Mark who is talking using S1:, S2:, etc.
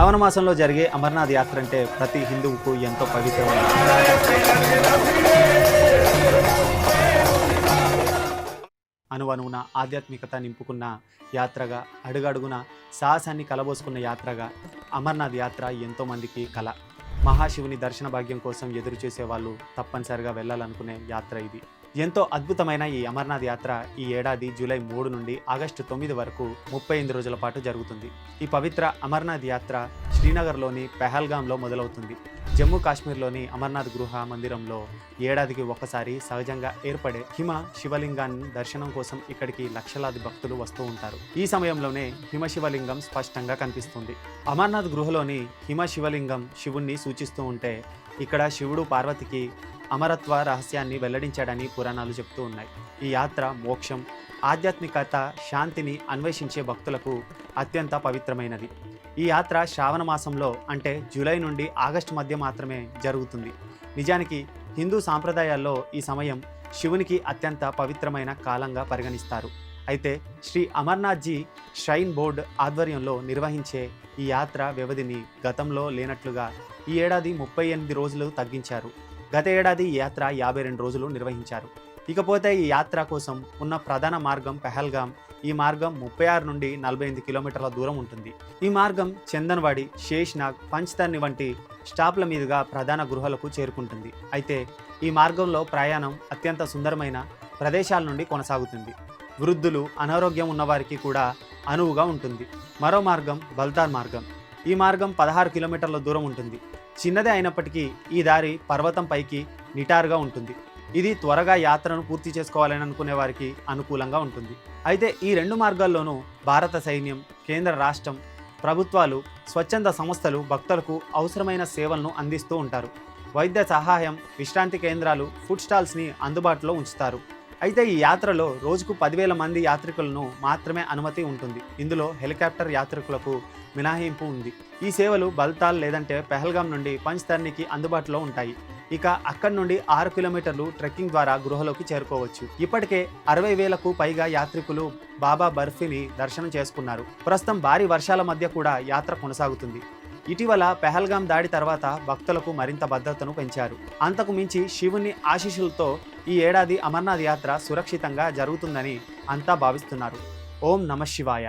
S1: శ్రావణ మాసంలో జరిగే అమర్నాథ్ యాత్ర అంటే ప్రతి హిందువుకు ఎంతో పవిత్రమైన అనువనువున ఆధ్యాత్మికత నింపుకున్న యాత్రగా అడుగడుగున సాహసాన్ని కలబోసుకున్న యాత్రగా అమర్నాథ్ యాత్ర ఎంతోమందికి కల. మహాశివుని దర్శన భాగ్యం కోసం ఎదురు చేసే వాళ్ళు తప్పనిసరిగా వెళ్ళాలనుకునే యాత్ర ఇది. ఎంతో అద్భుతమైన ఈ అమర్నాథ్ యాత్ర ఈ ఏడాది జూలై మూడు నుండి ఆగస్టు తొమ్మిది వరకు ముప్పై ఎనిమిది రోజుల పాటు జరుగుతుంది. ఈ పవిత్ర అమర్నాథ్ యాత్ర శ్రీనగర్లోని పెహల్గాంలో మొదలవుతుంది. జమ్మూ కాశ్మీర్లోని అమర్నాథ్ గృహ మందిరంలో ఏడాదికి ఒక్కసారి సహజంగా ఏర్పడే హిమ శివలింగాన్ని దర్శనం కోసం ఇక్కడికి లక్షలాది భక్తులు వస్తూ ఉంటారు. ఈ సమయంలోనే హిమ శివలింగం స్పష్టంగా కనిపిస్తుంది. అమర్నాథ్ గృహలోని హిమ శివలింగం శివుణ్ణి సూచిస్తూ ఉంటే ఇక్కడ శివుడు పార్వతికి అమరత్వ రహస్యాన్ని వెల్లడించాడని పురాణాలు చెబుతూ ఉన్నాయి. ఈ యాత్ర మోక్షం ఆధ్యాత్మికత శాంతిని అన్వేషించే భక్తులకు అత్యంత పవిత్రమైనది. ఈ యాత్ర శ్రావణ మాసంలో అంటే జూలై నుండి ఆగస్టు మధ్య మాత్రమే జరుగుతుంది. నిజానికి హిందూ సాంప్రదాయాల్లో ఈ సమయం శివునికి అత్యంత పవిత్రమైన కాలంగా పరిగణిస్తారు. అయితే శ్రీ అమర్నాథ్జీ ష్రైన్ బోర్డ్ ఆధ్వర్యంలో నిర్వహించే ఈ యాత్ర వ్యవధిని గతంలో లేనట్లుగా ఈ ఏడాది ముప్పై ఎనిమిది రోజులు తగ్గించారు. గత ఏడాది ఈ యాత్ర యాభై రెండు రోజులు నిర్వహించారు. ఇకపోతే ఈ యాత్ర కోసం ఉన్న ప్రధాన మార్గం పెహల్గాం. ఈ మార్గం ముప్పై ఆరు నుండి నలభై ఎనిమిది కిలోమీటర్ల దూరం ఉంటుంది. ఈ మార్గం చందన్వాడి శేష్నాగ్ పంచ్తర్ని వంటి స్టాప్ల మీదుగా ప్రధాన గృహాలకు చేరుకుంటుంది. అయితే ఈ మార్గంలో ప్రయాణం అత్యంత సుందరమైన ప్రదేశాల నుండి కొనసాగుతుంది. వృద్ధులు అనారోగ్యం ఉన్నవారికి కూడా అనువుగా ఉంటుంది. మరో మార్గం బల్తార్ మార్గం. ఈ మార్గం పదహారు కిలోమీటర్ల దూరం ఉంటుంది. చిన్నదే అయినప్పటికీ ఈ దారి పర్వతం పైకి నిటారుగా ఉంటుంది. ఇది త్వరగా యాత్రను పూర్తి చేసుకోవాలని అనుకునే వారికి అనుకూలంగా ఉంటుంది. అయితే ఈ రెండు మార్గాల్లోనూ భారత సైన్యం కేంద్ర రాష్ట్రం ప్రభుత్వాలు స్వచ్ఛంద సంస్థలు భక్తులకు అవసరమైన సేవలను అందిస్తూ ఉంటారు. వైద్య సహాయం విశ్రాంతి కేంద్రాలు ఫుడ్ స్టాల్స్ని అందుబాటులో ఉంచుతారు. అయితే ఈ యాత్రలో రోజుకు పదివేల మంది యాత్రికులను మాత్రమే అనుమతి ఉంటుంది. ఇందులో హెలికాప్టర్ యాత్రికులకు మినహాయింపు ఉంది. ఈ సేవలు బల్తాల్ లేదంటే పెహల్గాం నుండి పంచ్తర్నికి అందుబాటులో ఉంటాయి. ఇక అక్కడి నుండి ఆరు కిలోమీటర్లు ట్రెక్కింగ్ ద్వారా గృహలోకి చేరుకోవచ్చు. ఇప్పటికే అరవై వేలకు పైగా యాత్రికులు బాబా బర్ఫీని దర్శనం చేసుకున్నారు. ప్రస్తుతం భారీ వర్షాల మధ్య కూడా యాత్ర కొనసాగుతుంది. ఇటీవల పెహల్గాం దాడి తర్వాత భక్తులకు మరింత భద్రతను పెంచారు. అంతకు మించి శివుని ఆశీస్సులతో ఈ ఏడాది అమర్నాథ్ యాత్ర సురక్షితంగా జరుగుతుందని అంతా భావిస్తున్నారు. ఓం నమ శివాయ.